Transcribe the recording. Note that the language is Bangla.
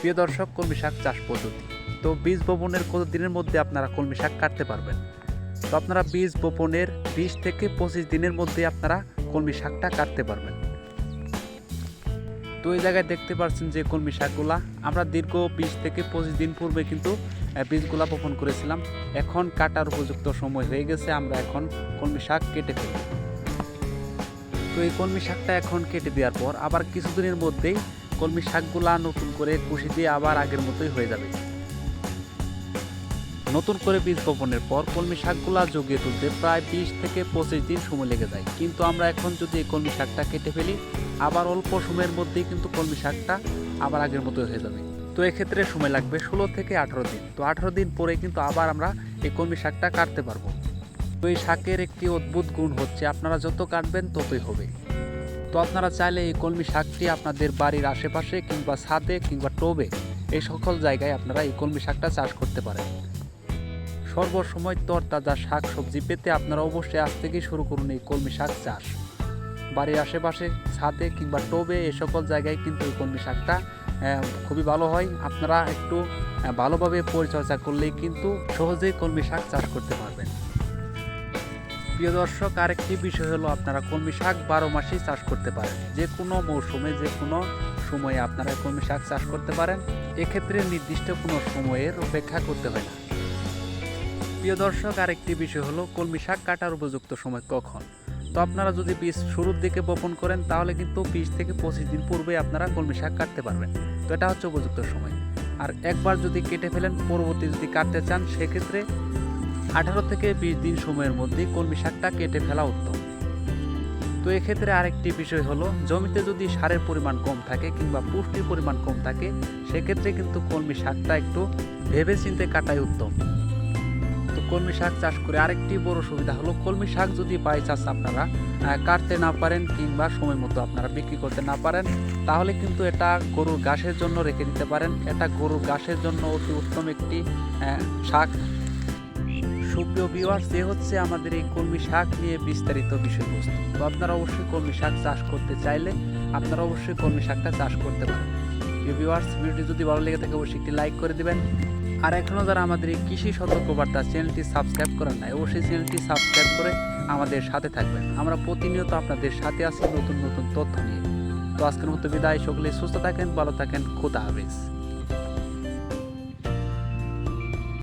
প্রিয় দর্শক, কলমি শাক চাষ পদ্ধতি। তো বীজ বপনের কত দিনের মধ্যে আপনারা কলমি শাক কাটতে পারবেন? তো আপনারা বীজ বপনের বিশ থেকে পঁচিশ দিনের মধ্যে আপনারা কলমি শাকটা কাটতে পারবেন। তো এই জায়গায় দেখতে পাচ্ছেন যে কলমি শাকগুলা, আমরা দীর্ঘ বিশ থেকে পঁচিশ দিন পূর্বে কিন্তু বীজগুলা বপন করেছিলাম। এখন কাটার উপযুক্ত সময় হয়ে গেছে, আমরা এখন কলমি শাক কেটে ফেলব তো এই কলমি শাকটা এখন কেটে দেওয়ার পর আবার কিছুদিনের মধ্যেই কলমি শাকগুলা নতুন করে কুশি দিয়ে আবার আগের মতোই হয়ে যাবে। নতুন করে বীজ বপনের পর কলমি শাকগুলা জগিয়ে তুলতে প্রায় বিশ থেকে পঁচিশ দিন সময় লেগে যায়। কিন্তু আমরা এখন যদি এই কলমি শাকটা কেটে ফেলি, আবার অল্প সময়ের মধ্যেই কিন্তু কলমি শাকটা আবার আগের মতোই হয়ে যাবে। তো এক্ষেত্রে সময় লাগবে ষোলো থেকে আঠারো দিন। তো আঠারো দিন পরে কিন্তু আবার আমরা এই কলমি শাকটা কাটতে পারব। তো এই শাকের একটি অদ্ভুত গুণ হচ্ছে, আপনারা যত কাটবেন ততই হবে। তো আপনারা চাইলে এই কলমি শাকটি আপনাদের বাড়ির আশেপাশে কিংবা ছাদে কিংবা টোবে এই সকল জায়গায় আপনারা এই কলমি শাকটা চাষ করতে পারেন। সর্বসময় তরতাজা শাক সবজি পেতে আপনারা অবশ্যই আজ থেকেই শুরু করুন এই কলমি শাক চাষ। বাড়ির আশেপাশে, ছাদে কিংবা টোবে এ সকল জায়গায় কিন্তু এই কলমি শাকটা খুবই ভালো হয়। আপনারা একটু ভালোভাবে পরিচর্যা করলেই কিন্তু সহজেই কলমি শাক চাষ করতে পারবেন। প্রিয় দর্শক, আরেকটি বিষয় হলো আপনারা কলমি শাক বারো মাসেই চাষ করতে পারেন। যে কোনো মৌসুমে, যে কোনো সময়ে আপনারা কলমি শাক চাষ করতে পারেন। এক্ষেত্রে নির্দিষ্ট কোনো সময়ের অপেক্ষা করতে হয় না। প্রিয় দর্শক, আরেকটি বিষয় হলো কলমি শাক কাটার উপযুক্ত সময় কখন? তো আপনারা যদি বীজ শুরুর দিকে বপন করেন, তাহলে কিন্তু বিশ থেকে পঁচিশ দিন পূর্বে আপনারা কলমি শাক কাটতে পারবেন। তো এটা হচ্ছে উপযুক্ত সময়। আর একবার যদি কেটে ফেলেন, পরবর্তী যদি কাটতে চান, সেক্ষেত্রে আঠারো থেকে বিশ দিন সময়ের মধ্যে কলমি শাকটা কেটে ফেলা উত্তম। তো এক্ষেত্রে আরেকটি বিষয় হলো, জমিতে যদি সারের পরিমাণ কম থাকে কিংবা পুষ্টির পরিমাণ কম থাকে, সেক্ষেত্রে কিন্তু কলমি শাকটা একটু ভেবে চিন্তে কাটাই উত্তম। তো কলমি শাক চাষ করে আরেকটি বড় সুবিধা হলো, কলমি শাক যদি বাই চাষ আপনারা কাটতে না পারেন কিংবা সময় মতো আপনারা বিক্রি করতে না পারেন, তাহলে কিন্তু এটা গরুর ঘাসের জন্য রেখে দিতে পারেন। এটা গরুর ঘাসের জন্য অতি উত্তম একটি শাক। সুপ্রিয় ভিউয়ার্স এ হচ্ছে আমাদের এই কলমি শাক নিয়ে বিস্তারিত বিষয়বস্তু। তো আপনারা অবশ্যই কলমি শাক চাষ করতে চাইলে আপনারা অবশ্যই কলমি শাকটা চাষ করতে পারেন। প্রিয় ভিউয়ার্স ভিডিওটি যদি ভালো লেগে থাকে, অবশ্যই একটি লাইক করে দিবেন। আর এখনও যারা আমাদের এই কৃষি সতর্কবার্তা চ্যানেলটি সাবস্ক্রাইব করেন নাই, অবশ্যই চ্যানেলটি সাবস্ক্রাইব করে আমাদের সাথে থাকবেন। আমরা প্রতিনিয়ত আপনাদের সাথে আছি নতুন নতুন তথ্য নিয়ে। তো আজকের মতো বিদায়, সকলে সুস্থ থাকেন, ভালো থাকেন, খোদা হাফিজ।